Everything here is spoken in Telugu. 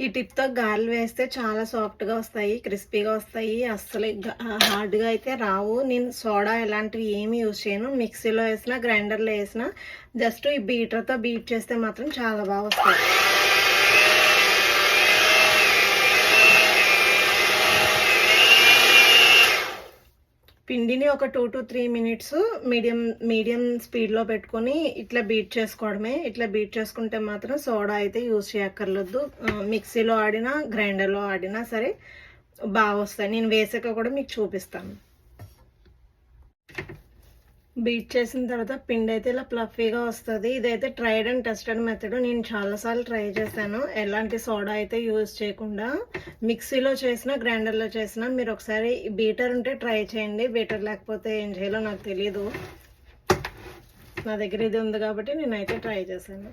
ఈ టిప్తో గాలి వేస్తే చాలా సాఫ్ట్గా వస్తాయి క్రిస్పీగా వస్తాయి. అస్సలు హార్డ్గా అయితే రావు. నేను సోడా ఇలాంటివి ఏమి యూజ్ చేయను. మిక్సీలో వేసినా గ్రైండర్లో వేసినా జస్ట్ ఈ బీటర్తో బీట్ చేస్తే మాత్రం చాలా బాగా వస్తాయి. పిండిని ఒక two to three minutes medium medium స్పీడ్లో పెట్టుకొని ఇట్లా బీట్ చేసుకోవడమే. ఇట్లా బీట్ చేసుకుంటే మాత్రం సోడా అయితే యూజ్ చేయక్కర్లేదు. మిక్సీలో ఆడినా గ్రైండర్లో ఆడినా సరే బాగా వస్తాయి నేను వేసాక కూడా మీకు చూపిస్తాను. బీట్ చేసిన తర్వాత పిండి అయితే ఇలా ప్లఫీగా వస్తుంది. ఇదైతే ట్రైడ్ అండ్ టెస్టెడ్ మెథడ్ నేను చాలాసార్లు ట్రై చేశాను. ఎలాంటి సోడా అయితే యూజ్ చేయకుండా మిక్సీలో చేసిన గ్రైండర్లో చేసిన మీరు ఒకసారి బీటర్ ఉంటే ట్రై చేయండి. బీటర్ లేకపోతే ఏం చేయాలో నాకు తెలియదు నా దగ్గర ఇది ఉంది కాబట్టి నేనైతే ట్రై చేశాను.